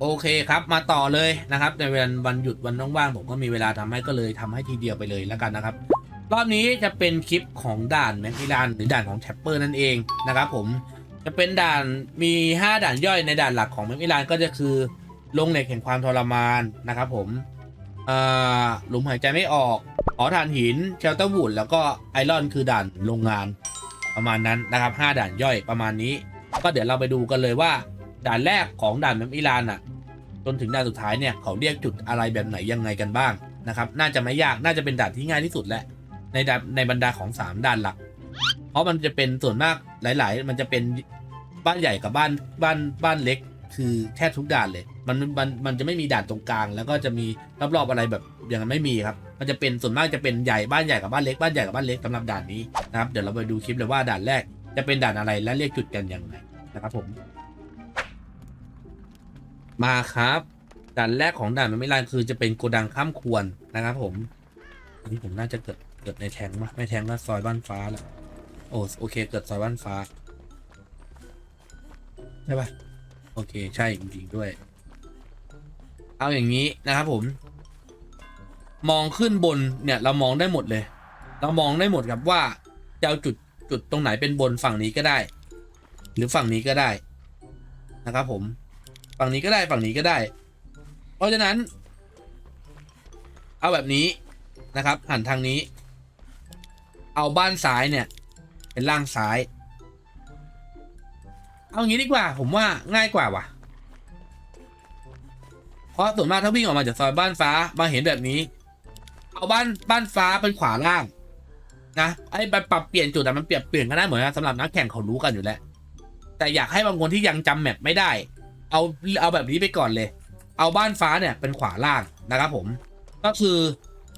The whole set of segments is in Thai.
โอเคครับมาต่อเลยนะครับ ในวันวันหยุดวันว่างๆผมก็มีเวลาทำให้ก็เลยทำให้ทีเดียวไปเลยแล้วกันนะครับ รอบนี้จะเป็นคลิปของด่านแมคคิลานหรือด่านของแทปเปอร์นั่นเองนะครับผมจะเป็นด่านมี 5 ด่านย่อยในด่านหลักของแมคคิลานก็จะคือลงเหล็กแห่งความทรมานนะครับผมอ่อหลุมหายใจไม่ออกหอถ่านหินเชลเตอร์วูดแล้วก็ไอรอนคือด่านโรงงานประมาณนั้นนะครับ 5 ด่านย่อยประมาณนี้ ก็เดี๋ยวเราไปดูกันเลยว่า ด่านแรกของด่านแมคมิลานอะ จนถึงด่านสุดท้ายเนี่ยเขาเรียกจุดอะไรแบบไหนยังไงกันบ้างนะครับน่าจะไม่ยากน่าจะเป็นด่านที่ง่ายที่สุดแหละในด่านในบรรดาของ 3ด่านหลัก เพราะมันจะเป็นส่วนมากหลาย ๆ มันจะเป็นบ้านใหญ่กับบ้านบ้านบ้านเล็ก คือแทบทุกด่านเลยมันมันมันจะไม่มีด่านตรงกลาง แล้วก็จะมีรอบๆอะไรแบบอย่างนั้นไม่มีครับ มันจะเป็นส่วนมากจะเป็นใหญ่บ้านใหญ่กับบ้านเล็กบ้านใหญ่กับบ้านเล็กสำหรับด่านนี้นะครับเดี๋ยวเราไปดูคลิปเลยว่าด่านแรกจะเป็นด่านอะไรและเรียกจุดกันยังไงนะครับผม มาครับด่านแรกของด่านมันไม่ลานคือจะเป็นโกดังข้ามควรนะครับผม อันนี้ผมน่าจะเกิดเกิดในแทงมั้ยไม่แทงก็ซอยบ้านฟ้าแล้วโอ้โอเค เกิดซอยบ้านฟ้าใช่ปะโอเค ใช่จริงๆด้วย เอาอย่างนี้นะครับผม มองขึ้นบนเนี่ยเรามองได้หมดเลย เรามองได้หมดครับว่าจะเอาจุดจุดตรงไหนเป็นบนฝั่งนี้ก็ได้ หรือฝั่งนี้ก็ได้นะครับผม ฝั่งนี้ก็ได้ฝั่งนี้ก็ได้ เพราะฉะนั้น เอาแบบนี้นะครับ หันทางนี้ เอาบ้านซ้ายเนี่ย เป็นล่างซ้าย เอางี้ดีกว่า ผมว่าง่ายกว่าว่ะ เพราะส่วนมากถ้าวิ่งออกมาจากซอยบ้านฟ้ามาเห็นแบบนี้ เอาบ้านบ้านฟ้าเป็นขวาล่างนะไอ้ปรับเปลี่ยนจุดแต่มันเปลี่ยนเปลี่ยนกันได้เหมือนกันสำหรับนักแข่งเขารู้กันอยู่แล้วแต่อยากให้บางคนที่ยังจำแมปไม่ได้ เอาเอาแบบนี้ไปก่อนเลย เอาบ้านฟ้าเนี่ยเป็นขวาล่างนะครับผม ก็คือ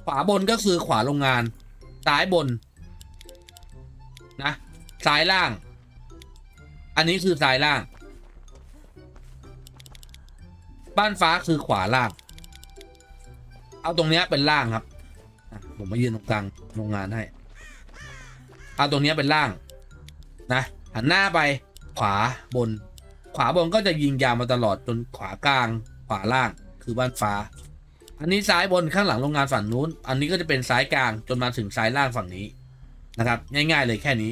ขวาบนก็คือขวาโรงงาน ซ้ายบนนะซ้ายล่าง อันนี้คือซ้ายล่าง บ้านฟ้าคือขวาล่าง เอาตรงเนี้ยเป็นล่างครับผมมายืนตรงกลางโรงงานให้ เอาตรงเนี้ยเป็นล่างนะหันหน้าไปขวาบน ขวาบนก็จะยิงยาวมาตลอดจนขวากลาง ขวาล่างคือบ้านฟ้า อันนี้ซ้ายบนข้างหลังโรงงานฝั่งนู้น อันนี้ก็จะเป็นซ้ายกลางจนมาถึงซ้ายล่างฝั่งนี้นะครับ ง่าย ๆ เลยแค่นี้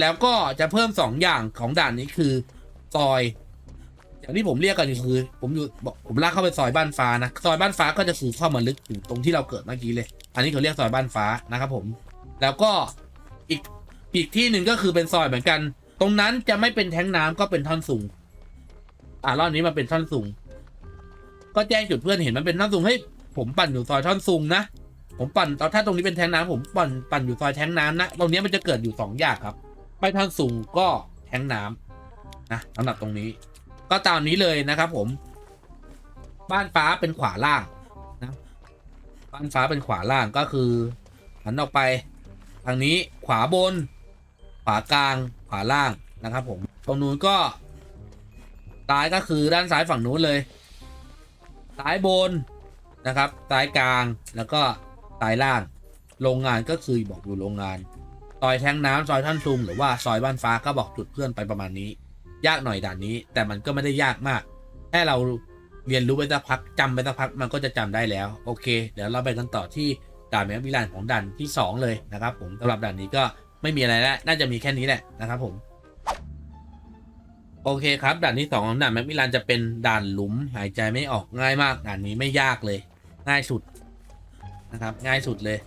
แล้วก็จะเพิ่มสองอย่างของด่านนี้คือซอยอย่างที่ผมเรียกกันคือ ผมอยู่ผมลากเข้าไปซอยบ้านฟ้านะซอยบ้านฟ้าก็จะคือเข้ามาลึกถึงตรงที่เราเกิดเมื่อกี้เลย อันนี้เขาเรียกซอยบ้านฟ้านะครับผม แล้วก็อีกอีกที่หนึ่งก็คือเป็นซอยเหมือนกัน ตรงนั้นจะไม่เป็นแท้งน้ำก็เป็นท่อนสูง อ่ารอบนี้มาเป็นท่อนสูง ก็แจ้งจุดเพื่อนเห็นมันเป็นท่อนสูงให้ผมปั่นอยู่ซอยท่อนสูงนะผมปั่นตอนถ้าตรงนี้เป็นแทงน้ำผมปั่นปั่นอยู่ซอยแทงน้ำนะตรงนี้มันจะเกิดอยู่สองอย่างครับ ไปท่อนสูงก็แทงน้ำนะสำหรับตรงนี้ ก็ตามนี้เลยนะครับ ผม บ้านฟ้าเป็นขวาล่างนะบ้านฟ้าเป็นขวาล่างก็คือหันออกไปทางนี้ขวาบน ขวากลางขวาล่างนะครับ ผมตรงนู้นก็ ซ้ายก็คือด้านซ้ายฝั่งนู้นเลย ซ้ายบนนะครับ ซ้ายกลางแล้วก็ซ้ายล่าง โรงงานก็คือบอกอยู่โรงงาน ซอยแทงน้ำซอยท่านซุงหรือว่าซอยบ้านฟ้าก็บอกจุดเพื่อนไปประมาณนี้ ยากหน่อยด่านนี้ แต่มันก็ไม่ได้ยากมาก แค่เราเรียนรู้ไปสักพักจำไปสักพักมันก็จะจำได้แล้ว โอเค เดี๋ยวเราไปกันต่อที่ด่านแมววิลานของด่านที่ 2 เลยนะครับผมสำหรับด่านนี้ก็ไม่มีอะไรแล้ว น่าจะมีแค่นี้แหละนะครับผม โอเคครับ ด่านที่2ของด่านแมววิลานจะเป็นด่านหลุมหายใจไม่ออกง่ายมากด่านนี้ไม่ยากเลย ง่ายสุดนะครับ ง่ายสุดเลย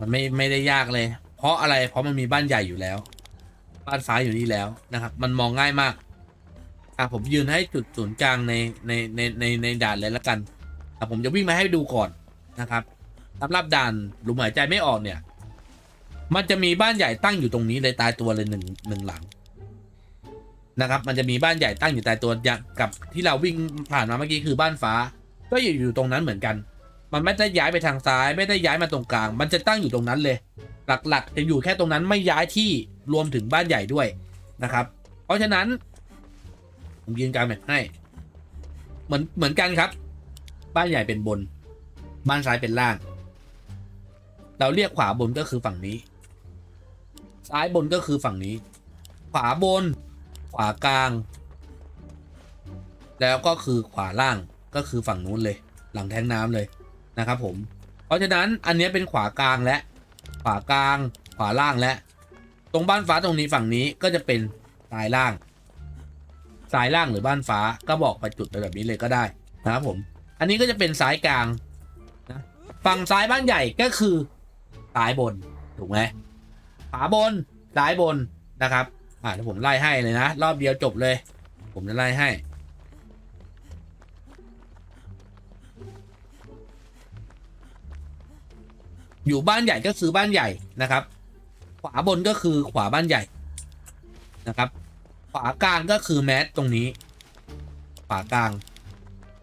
มันไม่ไม่ได้ยากเลย เพราะอะไรเพราะมันมีบ้านใหญ่อยู่แล้ว บ้านฟ้าอยู่นี่แล้วนะครับ มันมองง่ายมากอะผมยืนให้จุดศูนย์กลางในในในในในด่านเลยละกันอะผมจะวิ่งมาให้ดูก่อนนะครับสำหรับด่านหลุมหายใจไม่ออกเนี่ย มันจะมีบ้านใหญ่ตั้งอยู่ตรงนี้เลยตายตัวเลยหนึ่งหนึ่งหลัง นะครับ มันจะมีบ้านใหญ่ตั้งอยู่ตายตัวอย่างกับที่เราวิ่งผ่านมาเมื่อกี้คือบ้านฟ้า ก็อยู่อยู่ตรงนั้นเหมือนกัน มันไม่ได้ย้ายไปทางซ้าย ไม่ได้ย้ายมาตรงกลาง มันจะตั้งอยู่ตรงนั้นเลย หลักๆ จะอยู่แค่ตรงนั้นไม่ย้ายที่รวมถึงบ้านใหญ่ด้วยนะครับ เพราะฉะนั้น ผมยืนกลางแบบให้ เหมือนเหมือนกันครับ บ้านใหญ่เป็นบน บ้านซ้ายเป็นล่าง เราเรียกขวาบนก็คือฝั่งนี้ ซ้ายบนก็คือฝั่งนี้ ขวาบน วากลาง แล้วก็คือขวาล่างก็คือฝั่งนู้นเลย หลังแทงน้ำเลยนะครับผม เพราะฉะนั้นอันนี้เป็นขวากลางและขวากลาง ขวาล่างและ ตรงบ้านฟ้าตรงนี้ฝั่งนี้ก็จะเป็นซ้ายล่างซ้ายล่างหรือบ้านฟ้าก็บอกไปจุดไปแบบนี้เลยก็ได้นะครับผม อันนี้ก็จะเป็นซ้ายกลางนะฝั่งซ้ายบ้านใหญ่ก็คือซ้ายบนถูกไหมขวาบนซ้ายบนนะครับ อ่าเดี๋ยวผมไล่ให้เลยนะ รอบเดียวจบเลย ผมจะไล่ให้ อยู่บ้านใหญ่ก็คือบ้านใหญ่นะครับ ขวาบนก็คือขวาบ้านใหญ่นะครับ ขวากลางก็คือแมสตรงนี้ ขวากลาง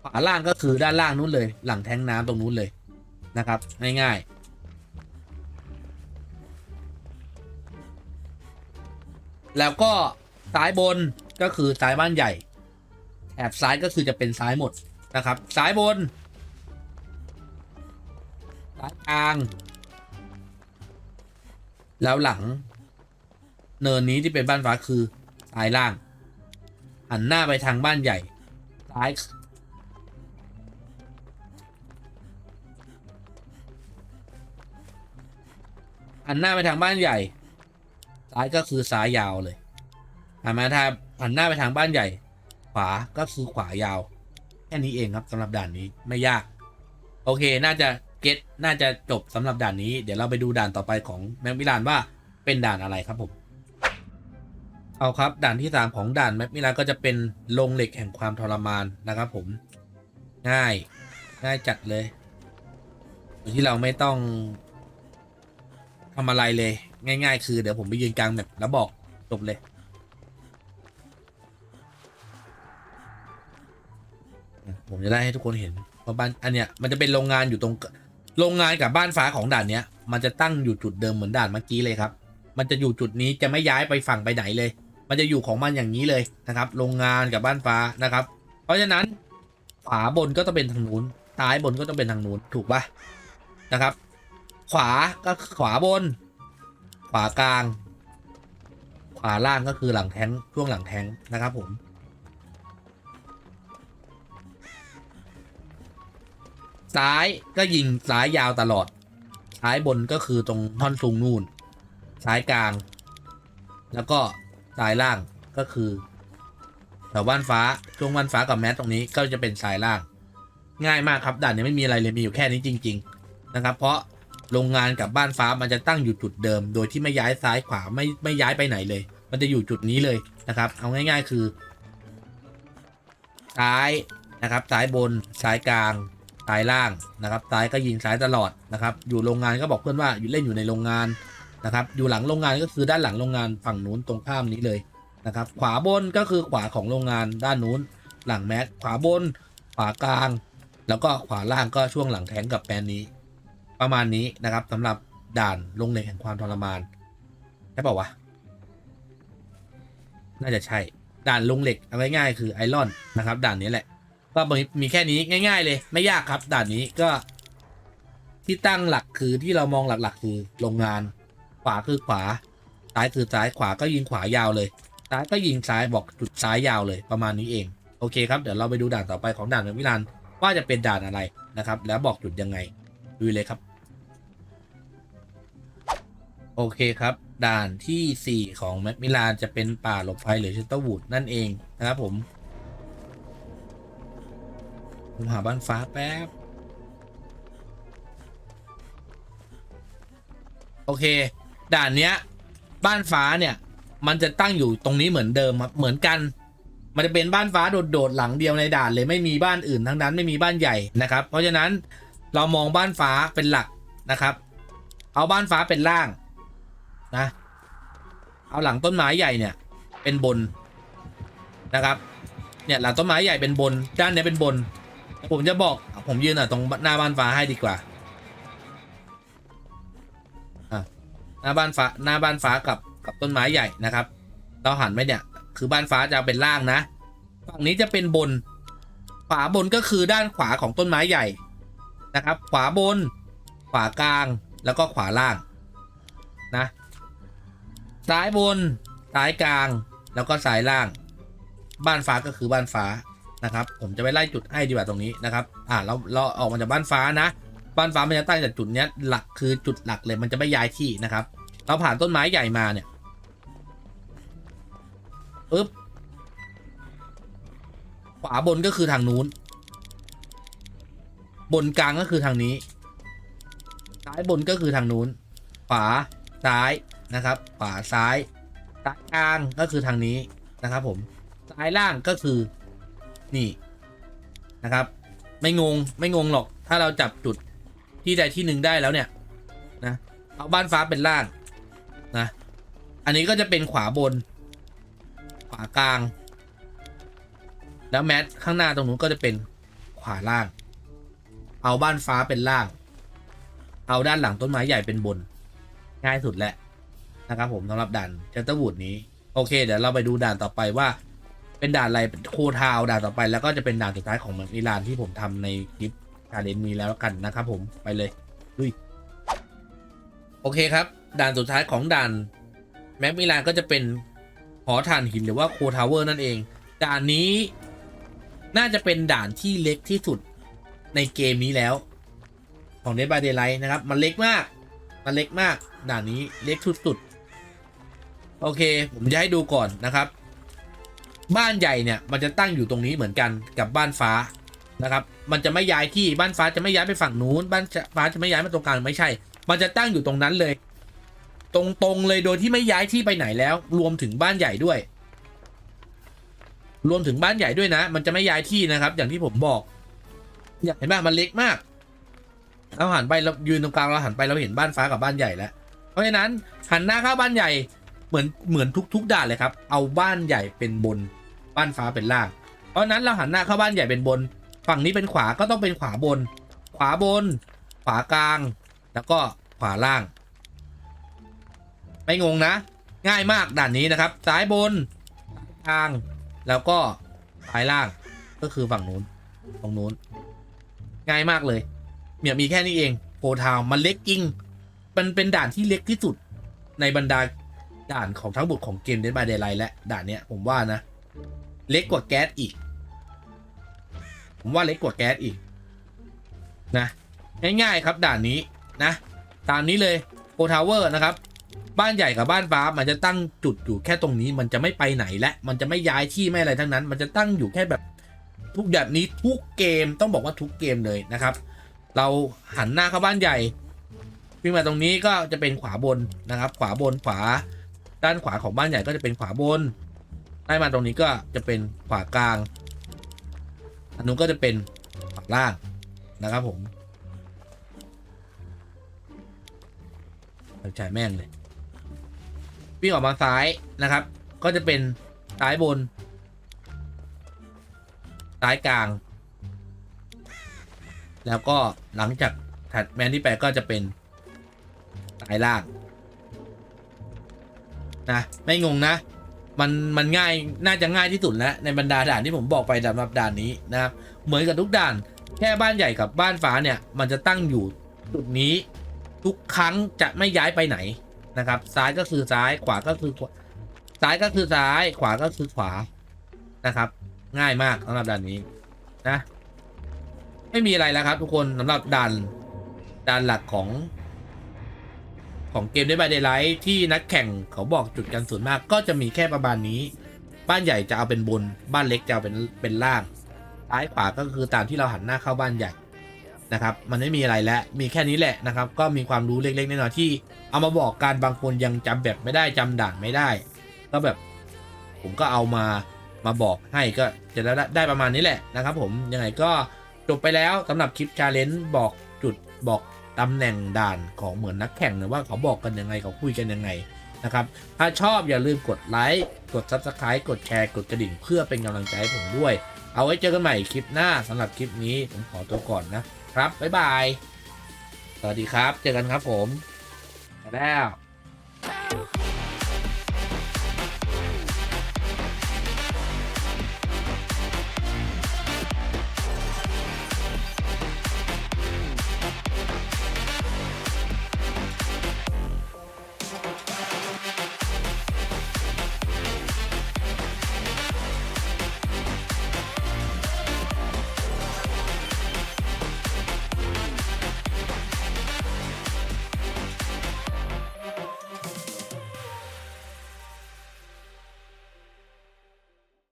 ขวาล่างก็คือด้านล่างนู้นเลย หลังแทงน้ำตรงนู้นเลยนะครับ ง่ายๆ แล้วก็ซ้ายบนก็คือซ้ายบ้านใหญ่แถบซ้ายก็คือจะเป็นซ้ายหมดนะครับ ซ้ายบน ซ้ายกลาง แล้วหลัง เนินนี้ที่เป็นบ้านฟ้าคือซ้ายล่าง หันหน้าไปทางบ้านใหญ่ ซ้าย หันหน้าไปทางบ้านใหญ่ ซ้ายก็คือซ้ายยาวเลยหันมาทางหันหน้าไปทางบ้านใหญ่ ขวาก็คือขวายาว แค่นี้เองครับสำหรับด่านนี้ไม่ยาก โอเคน่าจะเก็ตน่าจะจบสำหรับด่านนี้ เดี๋ยวเราไปดูด่านต่อไปของแมปมิลานว่าเป็นด่านอะไรครับผม เอาครับด่านที่ 3 ของด่านแมปมิลานก็จะเป็นลงเหล็กแห่งความทรมานนะครับผม ง่ายง่ายจัดเลยโดยที่เราไม่ต้อง ทำอะไรเลย ง่าย ๆ คือเดี๋ยวผมไปยืนกลางแบบแล้วบอกจบเลย ผมจะได้ให้ทุกคนเห็นว่าบ้านอันเนี้ยมันจะเป็นโรงงานอยู่ตรงโรงงานกับบ้านฟ้าของด่านเนี้ย มันจะตั้งอยู่จุดเดิมเหมือนด่านเมื่อกี้เลยครับ มันจะอยู่จุดนี้จะไม่ย้ายไปฝั่งไปไหนเลย มันจะอยู่ของมันอย่างนี้เลยนะครับ โรงงานกับบ้านฟ้านะครับ เพราะฉะนั้นขวาบนก็ต้องเป็นทางนู้นซ้ายบนก็ต้องเป็นทางนู้นถูกปะนะครับ ขวาก็ขวาบน ขวากลาง ขวาล่างก็คือหลังแท้งช่วงหลังแท้งนะครับผม ซ้ายก็ยิงซ้ายยาวตลอด ซ้ายบนก็คือตรงท่อนสูงนู่น ซ้ายกลาง แล้วก็ซ้ายล่างก็คือแถวบ้านฟ้าช่วงบ้านฟ้ากับแมสตรงนี้ก็จะเป็นซ้ายล่าง ง่ายมากครับด่านนี้ไม่มีอะไรเลยมีอยู่แค่นี้จริง ๆ นะครับ เพราะ โรงงานกับบ้านฟ้ามันจะตั้งอยู่จุดเดิม โดยที่ไม่ย้ายซ้ายขวาไม่ไม่ย้ายไปไหนเลย มันจะอยู่จุดนี้เลยนะครับ เอาง่าย ๆ คือซ้ายนะครับ ซ้ายบนซ้ายกลางซ้ายล่างนะครับ ซ้ายก็ยิงซ้ายตลอดนะครับ อยู่โรงงานก็บอกเพื่อนว่าอยู่เล่นอยู่ในโรงงานนะครับ อยู่หลังโรงงานก็คือด้านหลังโรงงานฝั่งนู้นตรงข้ามนี้เลยนะครับ ขวาบนก็คือขวาของโรงงานด้านนู้น หลังแมสขวาบน ขวากลาง แล้วก็ขวาล่างก็ช่วงหลังแทงกับแปนนี้ ประมาณนี้นะครับสำหรับด่านลงเหล็กแห่งความทรมานใช่เปล่าวะน่าจะใช่ด่านลงเหล็กเอาง่ายๆคือไอรอนนะครับ ด่านนี้แหละก็มีมีแค่นี้ง่าย ๆ เลย ไม่ยากครับ ด่านนี้ก็ ที่ตั้งหลักคือที่เรามองหลักๆ คือโรงงาน ขวาคือขวาซ้ายคือซ้ายขวาก็ยิงขวายาวเลยซ้ายก็ยิงซ้ายบอกจุดซ้ายยาวเลยประมาณนี้เอง โอเคครับเดี๋ยวเราไปดูด่านต่อไปของด่านเมืองมิลานว่าจะเป็นด่านอะไรนะครับ แล้วบอกจุดยังไงดูเลยครับ โอเคครับ ด่านทีสี่4 ของแมปมิลานจะเป็นป่าหลบภัยหรือชิตเตอร์วูดนั่นเองนะครับผม ผมหาบ้านฟ้าแป๊บ โอเค ด่านเนี้ย บ้านฟ้าเนี่ย มันจะตั้งอยู่ตรงนี้เหมือนเดิมครับ เหมือนกัน มันจะเป็นบ้านฟ้าโดดๆหลังเดียวในด่านเลยไม่มีบ้านอื่นทั้งนั้นไม่มีบ้านใหญ่นะครับ เพราะฉะนั้นเรามองบ้านฟ้าเป็นหลักนะครับ เอาบ้านฟ้าเป็นล่าง นะ เอาหลังต้นไม้ใหญ่เนี่ย เป็นบนนะครับ เนี่ยหลังต้นไม้ใหญ่เป็นบน ด้านนี้เป็นบน ผมจะบอกผมยืนอะตรงหน้าบ้านฟ้าให้ดีกว่าหน้าบ้านฟ้าหน้าบ้านฟ้ากับกับต้นไม้ใหญ่นะครับ เราหันไปเนี่ย คือบ้านฟ้าจะเป็นล่างนะฝั่งนี้จะเป็นบน ขวาบนก็คือด้านขวาของต้นไม้ใหญ่นะครับ ขวาบน ขวากลางแล้วก็ขวาล่าง ซ้ายบนซ้ายกลาง แล้วก็ซ้ายล่าง บ้านฟ้าก็คือบ้านฟ้านะครับ ผมจะไปไล่จุดให้ดีกว่าตรงนี้นะครับอ่าเราเราออกมาจากบ้านฟ้านะ บ้านฟ้ามันจะตั้งจากจุดเนี้ยหลักคือจุดหลักเลยมันจะไม่ย้ายที่นะครับ เราผ่านต้นไม้ใหญ่มาเนี่ยปึ๊บขวาบนก็คือทางนู้น บนกลางก็คือทางนี้ ซ้ายบนก็คือทางนู้น ขวา ซ้าย นะครับ ขวาซ้ายซ้ายกลางก็คือทางนี้นะครับ ผมซ้ายล่างก็คือนี่นะครับ ไม่งงไม่งงหรอก ถ้าเราจับจุดที่ใดที่หนึ่งได้แล้วเนี่ยนะเอาบ้านฟ้าเป็นล่างนะอันนี้ก็จะเป็นขวาบน ขวากลาง แล้วแมทข้างหน้าตรงนู้นก็จะเป็นขวาล่าง เอาบ้านฟ้าเป็นล่าง เอาด้านหลังต้นไม้ใหญ่เป็นบน ง่ายสุดแหละ นะครับผมสำหรับด่านเจตวูดนี้ โอเค เดี๋ยวเราไปดูด่านต่อไปว่า เป็นด่านอะไรเป็นโคทาวด่านต่อไป แล้วก็จะเป็นด่านสุดท้ายของเมืองอิรานที่ผมทำในคลิปกาเลนนี้แล้วกันนะครับผมไปเลยลุยโอเคครับ ด่านสุดท้ายของด่านแม็กมิลานก็จะเป็นหอถ่านหินหรือว่าโคทาวเวอร์นั่นเอง ด่านนี้น่าจะเป็นด่านที่เล็กที่สุดในเกมนี้แล้ว ของ Dead by Daylight นะครับ มันเล็กมาก มันเล็กมาก ด่านนี้เล็กสุดๆ โอเค ผมจะให้ดูก่อนนะครับ บ้านใหญ่เนี่ยมันจะตั้งอยู่ตรงนี้เหมือนกันกับบ้านฟ้านะครับ มันจะไม่ย้ายที่บ้านฟ้าจะไม่ย้ายไปฝั่งนู้นบ้านฟ้าจะไม่ย้ายมาตรงกลางไม่ใช่ มันจะตั้งอยู่ตรงนั้นเลย ตรงๆเลยโดยที่ไม่ย้ายที่ไปไหนแล้ว รวมถึงบ้านใหญ่ด้วย รวมถึงบ้านใหญ่ด้วยนะ มันจะไม่ย้ายที่นะครับ อย่างที่ผมบอกเห็นไหมมันเล็กมากเราหันไปเรายืนตรงกลางเราหันไปเราเห็นบ้านฟ้ากับบ้านใหญ่แล้ว เพราะฉะนั้นหันหน้าเข้าบ้านใหญ่ เหมือนเหมือนทุก ๆ ด่านเลยครับ เอาบ้านใหญ่เป็นบน บ้านฟ้าเป็นล่าง เพราะนั้นเราหันหน้าเข้าบ้านใหญ่เป็นบน ฝั่งนี้เป็นขวาก็ต้องเป็นขวาบน ขวาบน ขวากลาง แล้วก็ขวาล่าง ไม่งงนะ ง่ายมากด่านนี้นะครับ ซ้ายบนกลาง แล้วก็ซ้ายล่าง ก็คือฝั่งนู้นตรงนู้น ง่ายมากเลยเนี่ยมีแค่นี้เองโพทาวมันเล็กจริง มันเป็นด่านที่เล็กที่สุดในบรรดา ด่านของทั้งหมดของเกม Dead by Daylight และด่านเนี้ยผมว่านะ เล็กกว่าแก๊สอีก ผมว่าเล็กกว่าแก๊สอีก นะง่ายๆครับด่านนี้นะ ตามนี้เลยโพทาวเวอร์นะครับ บ้านใหญ่กับบ้านฟ้ามันจะตั้งจุดอยู่แค่ตรงนี้ มันจะไม่ไปไหนและ มันจะไม่ย้ายที่ไม่อะไรทั้งนั้น มันจะตั้งอยู่แค่แบบทุกแบบนี้ทุกเกมต้องบอกว่าทุกเกมเลยนะครับ เราหันหน้าเข้าบ้านใหญ่วิ่งมาตรงนี้ก็จะเป็นขวาบนนะครับ ขวาบนขวา ด้านขวาของบ้านใหญ่ก็จะเป็นขวาบนไล่มาตรงนี้ก็จะเป็นขวากลางอันนู้นก็จะเป็นขวาล่างนะครับผมเอาใจแม่งเลยวิ่งออกมาซ้ายนะครับ ก็จะเป็นซ้ายบนซ้ายกลาง แล้วก็หลังจากถัดแมนที่ไปก็จะเป็นสายล่าง นะไม่งงนะ มันมันง่ายน่าจะง่ายที่สุดแล้วในบรรดาด่านที่ผมบอกไปสำหรับด่านนี้นะครับเหมือนกับทุกด่าน แค่บ้านใหญ่กับบ้านฟ้าเนี่ย มันจะตั้งอยู่จุดนี้ ทุกครั้งจะไม่ย้ายไปไหนนะครับ ซ้ายก็คือซ้ายขวาก็คือขวาซ้ายก็คือซ้ายขวาก็คือขวานะครับ ง่ายมากสำหรับด่านนี้นะ ไม่มีอะไรแล้วครับ ทุกคนสำหรับด่านด่านหลักของ ของเกมได้บายเด y l ไลท์ที่นักแข่งเขาบอกจุดกันส่วนมากก็จะมีแค่ประมาณนี้ บ้านใหญ่จะเอาเป็นบน บ้านเล็กจะเอาเป็นเป็นล่างซ้ายขวาก็คือตามที่เราหันหน้าเข้าบ้านใหญ่นะครับมันไม่มีอะไรแล้วมีแค่นี้แหละนะครับ ก็มีความรู้เล็กๆน้อยๆที่ เอามาบอกการบางคนยังจำแบบไม่ได้จำด่านไม่ได้ ก็แบบผมก็เอามามาบอกให้ก็จะได้ได้ประมาณนี้แหละนะครับ ผมยังไงก็จบไปแล้วสำหรับคลิปชาเลนจ์บอกจุดบอก ตำแหน่งด่านของเหมือนนักแข่งนะว่าเขาบอกกันยังไงเขาคุยกันยังไงนะครับ ถ้าชอบอย่าลืมกดไลค์ กด Subscribe กดแชร์ กดกระดิ่งเพื่อเป็นกำลังใจให้ผมด้วย เอาไว้เจอกันใหม่คลิปหน้าสำหรับคลิปนี้ผมขอตัวก่อนนะครับ บ๊ายบาย สวัสดีครับ เจอกันครับผมแล้ว